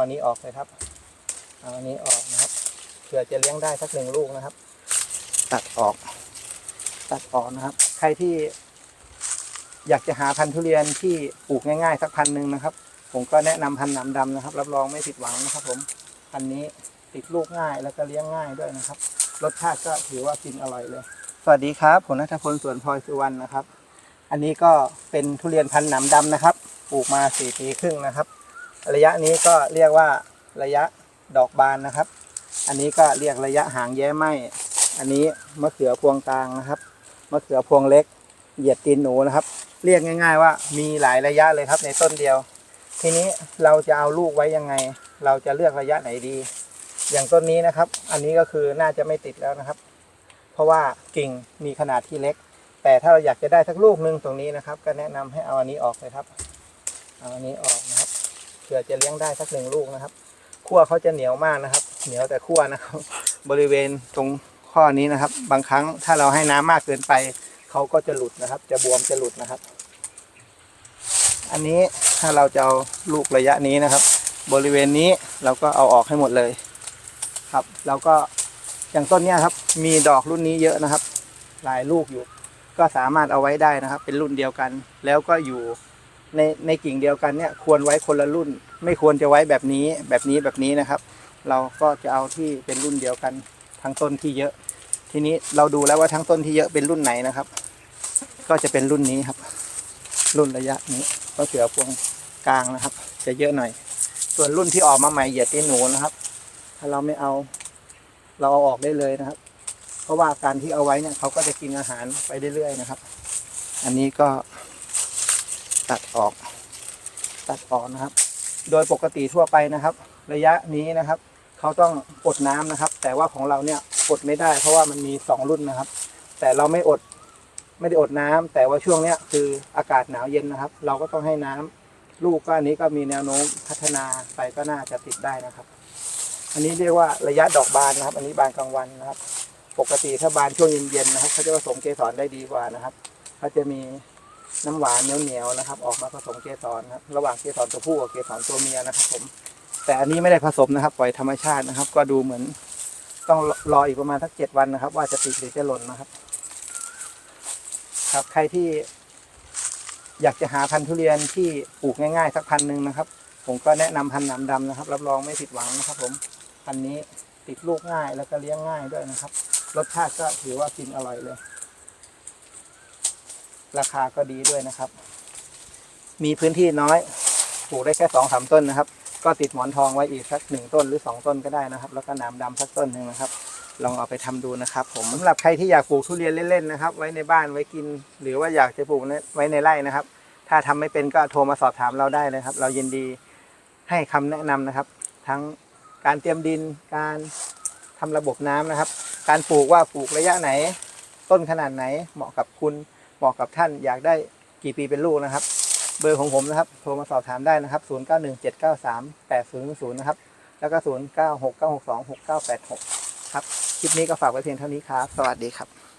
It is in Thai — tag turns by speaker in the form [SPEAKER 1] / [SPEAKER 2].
[SPEAKER 1] อันนี้ออกเลยครับ เอาอันนี้ออกนะครับ เผื่อจะเลี้ยงได้สักหนึ่งลูกนะครับ ตัดออก ตัดออกนะครับ ใครที่อยากจะหาพันธุ์ทุเรียนที่ปลูกง่ายๆ สักพันหนึ่งนะครับ ผมก็แนะนำพันธุ์หนำดำนะครับ รับรองไม่ผิดหวังนะครับ ผม พันธุ์นี้ติดลูกง่ายแล้วก็เลี้ยงง่ายด้วยนะครับ รสชาติก็ถือว่ากินอร่อยเลย สวัสดีครับ ผมนัทพลสวนพลอยสุวรรณนะครับ อันนี้ก็เป็นทุเรียนพันธุ์หนำดำนะครับ ปลูกมาสี่ปีครึ่งนะครับ ระยะนี้ก็เรียกว่าระยะดอกบานนะครับ อันนี้ก็เรียกระยะหางแย้ไหมอันนี้มะเขือพวงกลางนะครับ มะเขือพวงเล็ก เหยียดตีนหนูนะครับ เรียกง่าย ๆ ว่ามีหลายระยะเลยครับในต้นเดียว ทีนี้เราจะเอาลูกไว้ยังไง เราจะเลือกระยะไหนดี อย่างต้นนี้นะครับ อันนี้ก็คือน่าจะไม่ติดแล้วนะครับ เพราะว่ากิ่งมีขนาดที่เล็ก แต่ถ้าเราอยากจะได้สักลูกหนึ่งตรงนี้นะครับ ก็แนะนำให้เอาอันนี้ออกเลยครับ เอาอันนี้ออกนะครับ ผื่อจะเลี้ยงได้สักหนึ่งลูกนะครับขั้วเขาจะเหนียวมากนะครับ เหนียวแต่ขั้วนะครับ บริเวณตรงข้อนี้นะครับ บางครั้งถ้าเราให้น้ำมากเกินไปเขาก็จะหลุดนะครับ จะบวมจะหลุดนะครับ อันนี้ถ้าเราจะเอาลูกระยะนี้นะครับ บริเวณนี้เราก็เอาออกให้หมดเลย ครับ แล้วก็อย่างต้นนี้ครับ มีดอกรุ่นนี้เยอะนะครับ หลายลูกอยู่ ก็สามารถเอาไว้ได้นะครับ เป็นรุ่นเดียวกัน แล้วก็อยู่ ในในกิ่งเดียวกันเนี่ยควรไว้คนละรุ่น ไม่ควรจะไว้แบบนี้แบบนี้แบบนี้นะครับ เราก็จะเอาที่เป็นรุ่นเดียวกันทั้งต้นที่เยอะ ทีนี้เราดูแล้วว่าทั้งต้นที่เยอะเป็นรุ่นไหนนะครับ ก็จะเป็นรุ่นนี้ครับ รุ่นระยะนี้ก็เสือพวงกลางนะครับ จะเยอะหน่อย ส่วนรุ่นที่ออกมาใหม่เหยียดตีนหนูนะครับ ถ้าเราไม่เอาเราเอาออกได้เลยนะครับ เพราะว่าการที่เอาไว้เนี่ยเขาก็จะกินอาหารไปเรื่อยๆนะครับ อันนี้ก็ ตัดออก ตัดออกนะครับ โดยปกติทั่วไปนะครับ ระยะนี้นะครับเขาต้องอดน้ำนะครับ แต่ว่าของเราเนี่ยอดไม่ได้ เพราะว่ามันมีสองรุ่นนะครับ แต่เราไม่อดไม่ได้อดน้ำแต่ว่าช่วงเนี้ยคืออากาศหนาวเย็นนะครับ เราก็ต้องให้น้ำลูกก็อันนี้ก็มีแนวโน้มพัฒนาไปก็น่าจะติดได้นะครับ อันนี้เรียกว่าระยะดอกบานนะครับ อันนี้บานกลางวันนะครับ ปกติถ้าบานช่วงเย็นๆนะครับเขาจะผสมเกสรได้ดีกว่านะครับเขาจะมี น้ำหวานเหนียวๆนะครับ ออกมาผสมเกสรนะครับระหว่างเกสรตัวผู้กับเกสรตัวเมียนะครับ ผม แต่อันนี้ไม่ได้ผสมนะครับ ปล่อยธรรมชาตินะครับ ก็ดูเหมือนต้องรออีกประมาณสักเจ็ดวันนะครับ ว่าจะติดหรือจะหล่นนะครับ ครับใครที่อยากจะหาพันธุ์ทุเรียนที่ปลูกง่ายๆ สักพันหนึ่งนะครับ ผมก็แนะนำพันธุ์หนามดำนะครับ รับรองไม่ผิดหวังนะครับ ผมพันธุ์นี้ติดลูกง่ายแล้วก็เลี้ยงง่ายด้วยนะครับ รสชาติก็ถือว่ากินอร่อยเลย ราคาก็ดีด้วยนะครับ มีพื้นที่น้อยปลูกได้แค่สองสามต้นนะครับ ก็ติดหมอนทองไว้อีกสักหนึ่งต้นหรือสองต้นก็ได้นะครับ แล้วก็หนามดำสักต้นหนึ่งนะครับ ลองเอาไปทำดูนะครับ ผมสำหรับใครที่อยากปลูกทุเรียนเล่นๆนะครับ ไว้ในบ้านไว้กิน หรือว่าอยากจะปลูกไว้ในไร่นะครับ ถ้าทำไม่เป็นก็โทรมาสอบถามเราได้เลยครับ เรายินดีให้คำแนะนำนะครับ ทั้งการเตรียมดินการทำระบบน้ำนะครับ การปลูกว่าปลูกระยะไหน ต้นขนาดไหนเหมาะกับคุณ เหมาะกับท่านอยากได้กี่ปีเป็นลูกนะครับ เบอร์ของผมนะครับ โทรมาสอบถามได้นะครับ 0917938000 นะครับ แล้วก็ 0969626986 ครับ คลิปนี้ก็ฝากไว้เพียงเท่านี้ครับ สวัสดีครับ